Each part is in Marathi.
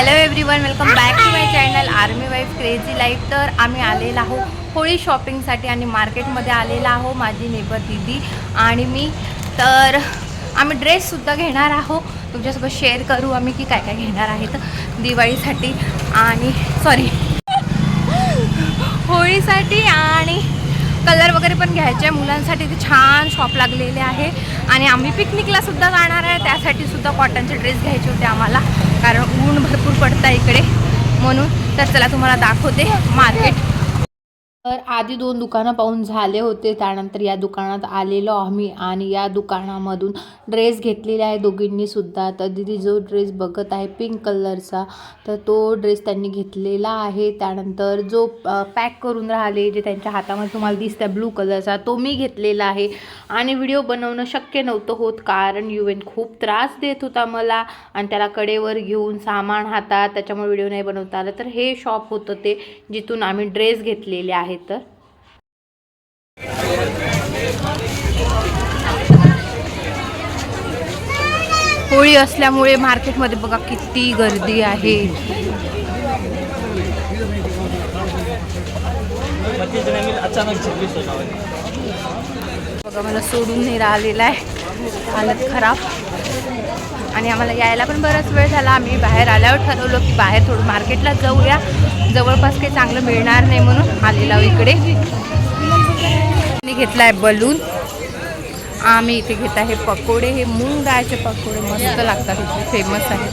Hello everyone welcome back to my channel army wife crazy life तर आम्ही आलेलो आहो होळी शॉपिंगसाठी आणि मार्केटमध्ये आलेला आहो माझी नेबर दिदी आणि मी. तर आम्ही ड्रेससुद्धा घेणार आहो तुमच्यासोबत शेअर करू आम्ही की काय काय घेणार आहेत दिवाळीसाठी आणि सॉरी होळीसाठी आणि कलर वगैरे पण घ्यायचे आहे. मुलांसाठी ते छान शॉप लागलेले आहे. आणि आम्ही पिकनिकला सुद्धा जाणार आहे. त्यासाठी सुद्धा कॉटनचे ड्रेस घ्यायचे होते आम्हाला. कारण ऊन भरपूर पडतं आहे इकडे. म्हणून तर चला तुम्हाला दाखवते मार्केट तर आधी दोन दुकानं पाहून झाले होते. त्यानंतर या दुकानात आलेलो आम्ही आणि या दुकानामधून ड्रेस घेतलेले आहे दोघींनीसुद्धा तर दिदी जो ड्रेस बघत आहे पिंक कलरचा तर तो ड्रेस त्यांनी घेतलेला आहे. त्यानंतर जो पॅक करून राहिले जे त्यांच्या हातामध्ये तुम्हाला दिसतं ब्लू कलरचा तो मी घेतलेला आहे. आणि व्हिडिओ बनवणं शक्य नव्हतं होत कारण युवेन खूप त्रास देत होता मला. आणि त्याला कडेवर घेऊन सामान हातात त्याच्यामुळे व्हिडिओ नाही बनवता आला. तर हे शॉप होतं ते जिथून आम्ही ड्रेस घेतलेले आहे. आहे तर? होळी असल्यामुळे मार्केटमध्ये बघा किती गर्दी आहे. बघा मला सोडून नाही राहिलेला आहे. हालत खराब. आणि आम्हाला यायला पण बराच वेळ झाला. आम्ही बाहेर आल्यावर ठरवलं की बाहेर थोडं मार्केटला जाऊया. जवळपास काही चांगलं मिळणार नाही म्हणून आलेला इकडे. मी घेतला आहे बलून. आम्ही इथे घेत आहे पकोडे. हे मूग डाळचे पकोडे. मस्त लागतात इथे. फेमस आहेत.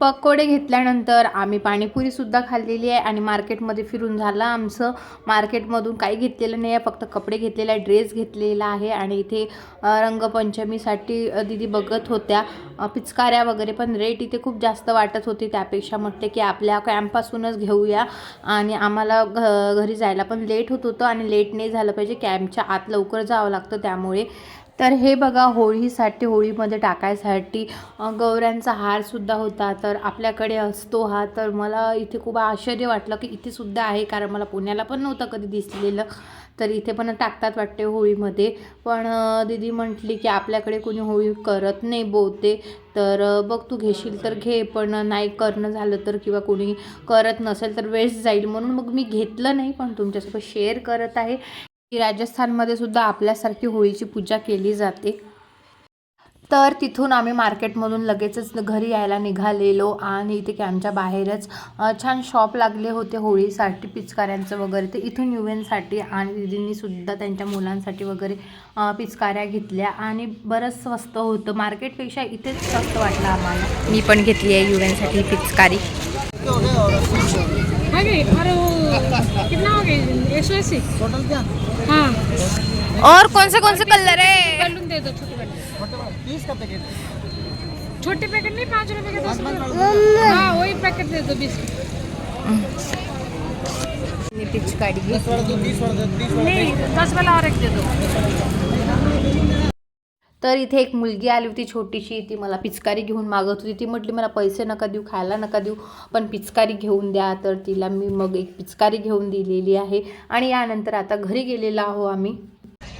पकोडे घेतल्यानंतर आम्ही पाणीपुरीसुद्धा खाल्लेली आहे आणि मार्केटमध्ये फिरून झालं. आमचं मार्केटमधून काही घेतलेलं नाही आहे फक्त कपडे घेतलेले आहे ड्रेस घेतलेला आहे आणि इथे रंगपंचमीसाठी दिदी बघत होत्या. पिचकाऱ्या वगैरे पण रेट इथे खूप जास्त वाटत होते. त्यापेक्षा म्हटले की आपल्या कॅम्पपासूनच घेऊया. आणि आम्हाला घ घरी जायला पण लेट होत होतं आणि लेट नाही झालं पाहिजे. कॅम्पच्या आत लवकर जावं लागतं त्यामुळे तर हे बघा होळीसाठी होळीमध्ये टाकायसाठी गौऱ्यांचा हारसुद्धा होता. तर आपल्याकडे असतो हा. तर मला इथे खूप आश्चर्य वाटलं की इथेसुद्धा आहे कारण मला पुण्याला पण नव्हतं कधी दिसलेलं. तर इथे पण टाकतात वाटते होळीमध्ये. पण दीदी म्हटली की आपल्याकडे कोणी होळी करत नाही बोलते तर बघ तू घेशील तर घे पण नाही करणं झालं तर किंवा कोणी करत नसेल तर वेस्ट जाईल म्हणून मग मी घेतलं नाही पण तुमच्यासोबत शेअर करत आहे. की राजस्थानमध्ये सुद्धा आपल्यासारखी होळीची पूजा केली जाते. तर तिथून आम्ही मार्केटमधून लगेचच घरी यायला निघालेलो आणि इथे कॅमच्या बाहेरच छान शॉप लागले होते होळीसाठी पिचकाऱ्यांचं वगैरे. तर इथून युवेनसाठी आणि दिदींनीसुद्धा त्यांच्या मुलांसाठी वगैरे पिचकाऱ्या घेतल्या आणि बरंच स्वस्त होतं. मार्केटपेक्षा इथेच स्वस्त वाटलं आम्हाला. मी पण घेतली आहे युवेनसाठी पिचकारी. और कितना हो गया एक सौ अस्सी टोटल क्या हाँ और कौन से कौन से कलर है? बलून दे दो छोटे पैकेट का पैकेट छोटे पैकेट नहीं पाँच रुपए के दस रुपए हाँ वही पैकेट दे दो बीस पिचकारी नहीं दस वाला और एक दे दो तर इथे एक मुलगी आली होती छोटीशी ती मला पिचकारी घेऊन मागत होती. ती म्हटली मला पैसे नका देऊ खायला नका देऊ पण पिचकारी घेऊन द्या. तर तिला मी मग एक पिचकारी घेऊन दिलेली आहे. आणि यानंतर आता घरी गेलेलो आहो आम्ही.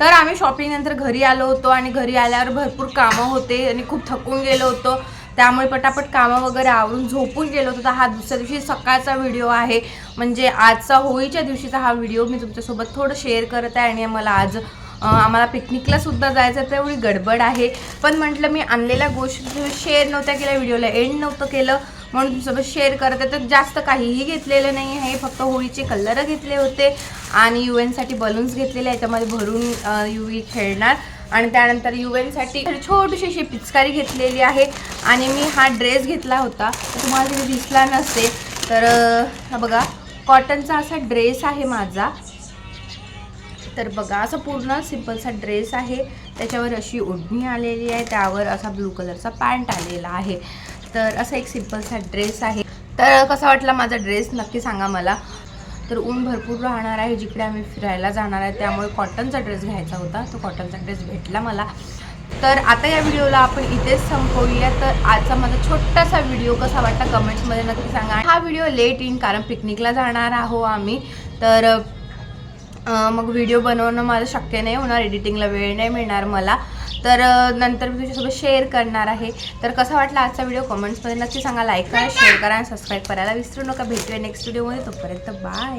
तर आम्ही शॉपिंगनंतर घरी आलो होतो आणि घरी आल्यावर भरपूर कामं होते आणि खूप थकून गेलो होतो. त्यामुळे पटापट कामं वगैरे आवरून झोपून गेलो होतो. तर हा दुसऱ्या दिवशी सकाळचा व्हिडिओ आहे. म्हणजे आजचा होळीच्या दिवशीचा हा व्हिडिओ मी तुमच्यासोबत थोडं शेअर करत आहे आणि मला आज आम्हाला पिकनिकला सुद्धा जायचं तेवढी गडबड आहे. पण म्हटलं मी आणलेल्या गोष्टी शेअर नव्हत्या केल्या व्हिडिओला एंड नव्हतं केलं. म्हणून तुमच्यासोबत शेअर करत. आहे तर जास्त काहीही घेतलेलं नाही आहे फक्त होळीचे कलर घेतले होते आणि यू एनसाठी बलून्स घेतलेले याच्यामध्ये भरून यू वी खेळणार. आणि त्यानंतर यू एनसाठी छोटीशी अशी पिचकारी घेतलेली आहे. आणि मी हा ड्रेस घेतला होता. तुम्हाला तिथे दिसला नसते तर हा बघा कॉटनचा असा ड्रेस आहे माझा. तर बघा असा पूर्ण सिम्पलसा ड्रेस आहे. त्याच्यावर अशी ओढणी आलेली आहे. त्यावर असा ब्लू कलरचा पॅन्ट आलेला आहे. तर असा एक सिम्पलसा ड्रेस आहे. तर कसा वाटला माझा ड्रेस नक्की सांगा मला. तर ऊन भरपूर राहणार आहे. जिकडे आम्ही फिरायला जाणार आहे त्यामुळे कॉटनचा ड्रेस घ्यायचा होता. तो कॉटनचा ड्रेस भेटला मला. तर आता या व्हिडिओला आपण इथेच संपवूया. तर आजचा माझा छोटासा व्हिडिओ कसा वाटला? कमेंट्समध्ये नक्की सांगा. हा व्हिडिओ लेट येईन कारण पिकनिकला जाणार आहो आम्ही. तर मग व्हिडिओ बनवणं मला शक्य नाही होणार एडिटिंगला वेळ नाही मिळणार मला. तर नंतर मी तुझ्यासोबत शेअर करणार आहे. तर कसा वाटला आजचा व्हिडिओ कमेंट्समध्ये नक्की सांगा लाईक करा शेअर करा आणि सबस्क्राईब करायला विसरू नका. भेटूया नेक्स्ट व्हिडिओमध्ये तोपर्यंत बाय